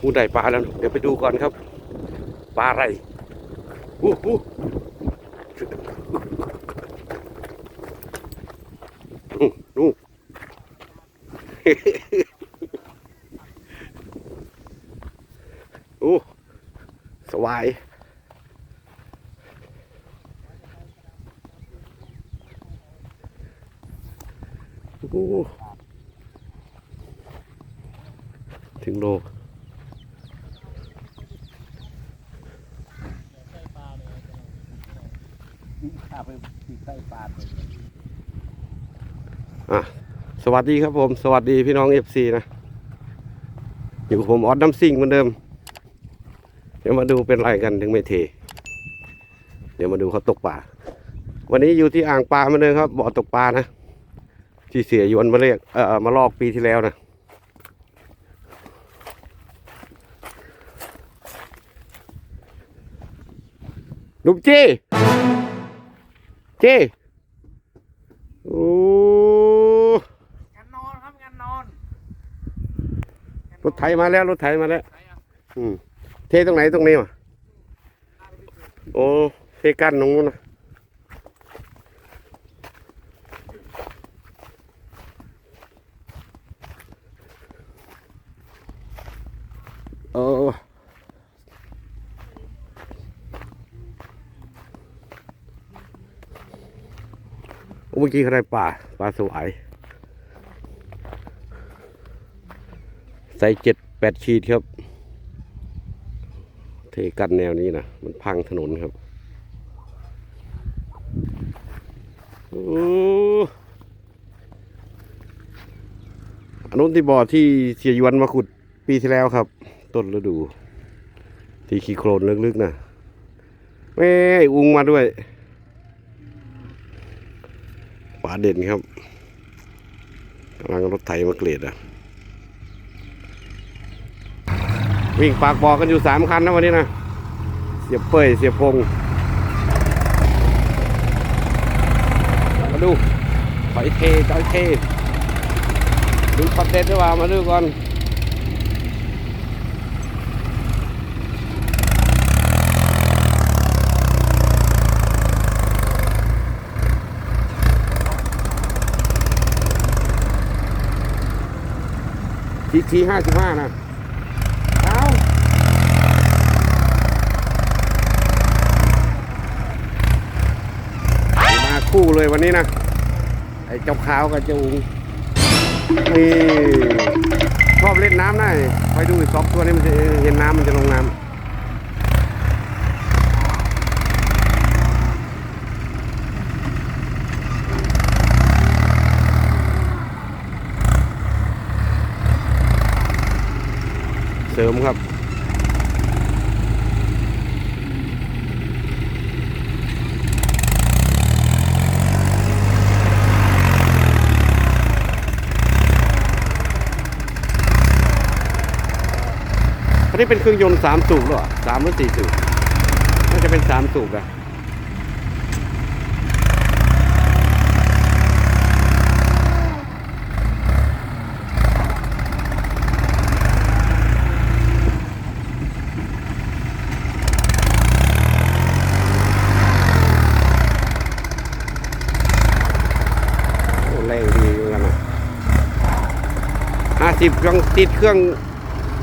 หูได้ปลาแล้ว เดี๋ยวไปดูก่อนครับ ปลาอะไรอู้หูนู่นโอ้สวายโอ้ถึงโล ไปตีไส้ปลาเลยอะสวัสดีครับผม สวัสดีพี่น้องเอฟซีนะ อยู่กับผมออสน้ำซิ่งเหมือนเดิม เดี๋ยวมาดูเป็นไรกันถึงไม่เท เดี๋ยวมาดูเขาตกปลาวันนี้อยู่ที่อ่างปลาเหมือนเดิมครับบ่อตกปลานะที่เสียยวนมาเรียกเอ่อมาลอกปีที่แล้วนะลุงจี้ จี้โอ้งานนอนครับงานนอนรถไถมาแล้วรถไถมาแล้วอืมเทตรงไหนตรงนี้วะโอ้เทกั้นตรงนู้นนะ เมื่อกี้เขาได้ปลาปลาสวายใส่เจ็ดแปดขีดครับ เทกันแนวนี้นะมันพังถนนครับโอ้อันนู้นที่บ่อที่เสียยวนมาขุดปีที่แล้วครับ ต้นฤดู ที่ขี้โคลนลึกๆนะแม่อุ้งมาด้วย ปลาเด่นครับกำลังรถไถมาเกลียดอะ วิ่งปากบอกกันอยู่สามคันนะวันนี้นะ เสียบเป้ยเสียบพงมาดูถอยเทถอยเทดูคอนเทนต์ด้วยว่ามาดูก่อน ทีทีห้าสิบห้านะเอามาคู่เลยวันนี้นะ ไอ้เจ้าขาวกับเจ้าอุงนี่ชอบเล่นน้ำได้ไปดูอีกสองตัวนี้มันจะเห็นน้ำมันจะลงน้ำ มครับ อันนี้เป็นเครื่องยนต์สามสูบหรอสามหรือสี่สูบน่าจะเป็นสามสูบอะ 50ยังติดเครื่อง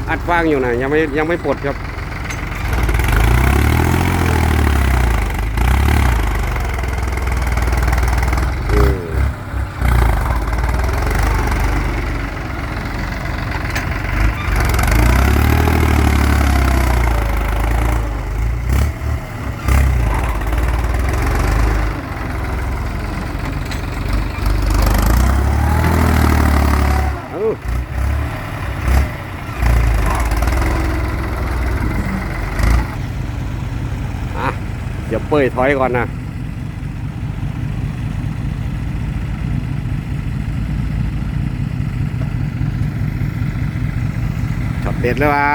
อัดฟางอยู่นะยังไม่ยังไม่ปลดครับ เดี๋ยวเป้ยถอยก่อนนะช็อตเด็ดหรือเปล่า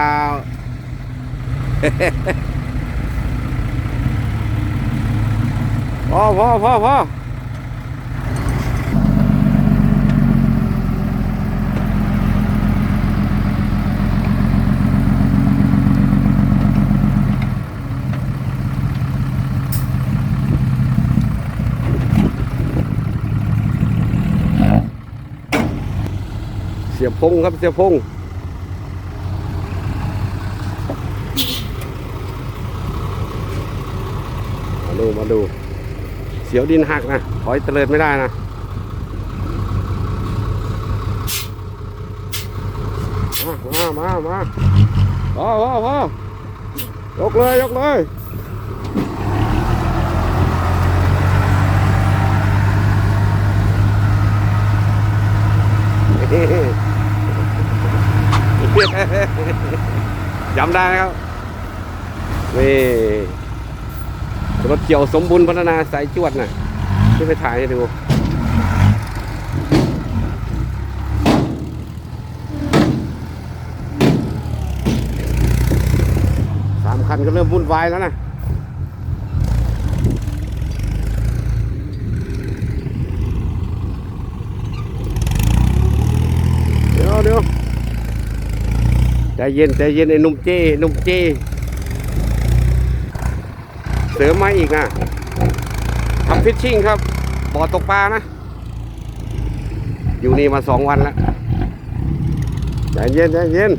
พอพอพอพอ สียพงครับเสียพงมาดูมาดู เสียวดินหักนะถอยเตลิดไม่ได้นะมามามามาพอพอพอยกเลยยกเลย จำได้นะครับนี่รถเกี่ยวสมบูรณ์พัฒนาสายจวดน่ะที่ไปถ่ายให้ดูสามคันก็เริ่มวุ่นวายแล้วนะ เดี๋ยวเดี๋ยวใจ เย็นใจเย็นไอ้นุ่มเจหนุ่มเจเสริมมาอีกนะทำฟิชชิ่งครับ บ่อตกปลานะ อยู่นี่มาสองวันแล้วใจเย็นใจเย็น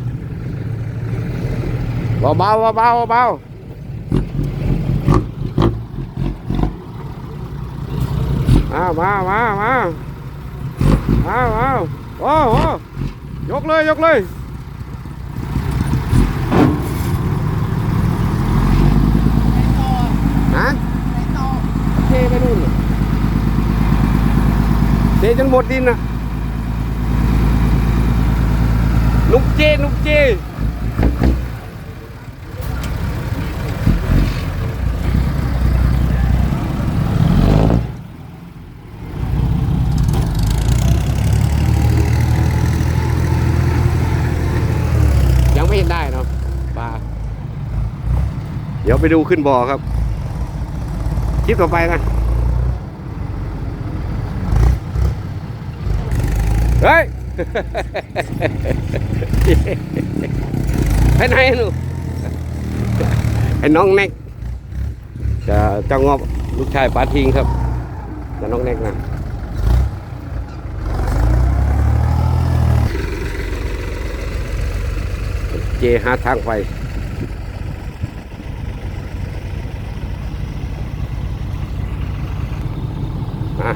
เบาเบาเบาเบาเบามามามามามามาโอ้โหยกเลย ยกเลย ฮะเท ไปนู่นเทจนหมดดินนะนุกเจนุกเจยังไม่เห็นได้เนาะปลาเดี๋ยวไปดูขึ้นบ่อครับ คลิปต่อไปนะเฮ้ยไปไหนหนูไอ้น้องแน็กจะจ้างอบลูกชายป้าทิงครับจะน้องแน็กนะเจหาทางไป อะ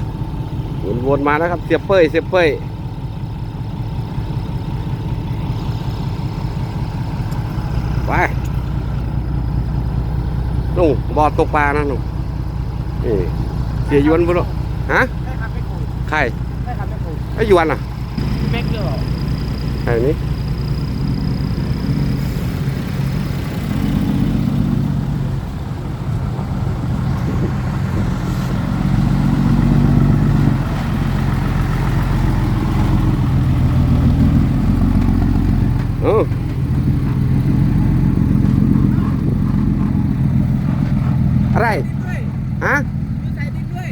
วนวนมาแล้วครับ เสียบเป้ยเสียบเป้ยไปนุ่งบ่อตกปลานะนุ่งนี่เสียยวนบุรุฮะได้ครับไม่คุยใครได้ครับไม่คุยไอ้ยวนอะแม็กเกอร์ใครนี้เอออะไร ด้วย ฮะมีใส่ดินด้วย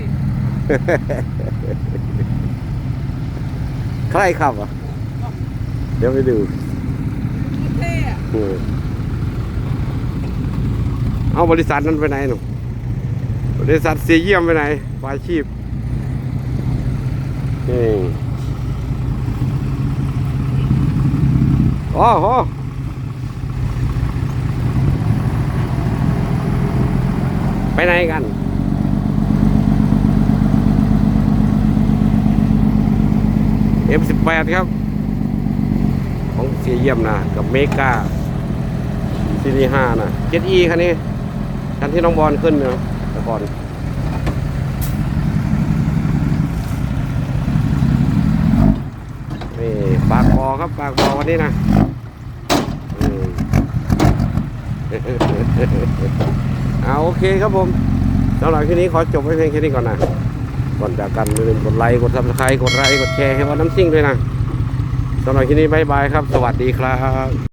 ใครขับอะ เดี๋ยวไปดูเท่อะเออเอาบริษัทนั้นไปไหนหนูบริษัทเสียเยี่ยมไปไหนฝ่ายชีพนี่โอ้โหไปไหนกัน M18 ครับ ของเสียเยี่ยมนะกับเมกาซีรีห้านะเจ็ดอีคันนี้คันที่น้องบอลขึ้นเนาะแต่ก่อนนี่ปากบอครับปากบอวันนี้นะเอาโอเคครับผมสำหรับคลิปนี้ขอจบไว้เพียงแค่นี้ก่อนนะ ก่อนจากกันอย่าลืมกดไลค์กดซับสไครต์กดไลค์กดแชร์ให้ว่าน้ำซิ่งด้วยนะสำหรับที่นี้บายบายครับ สวัสดีครับ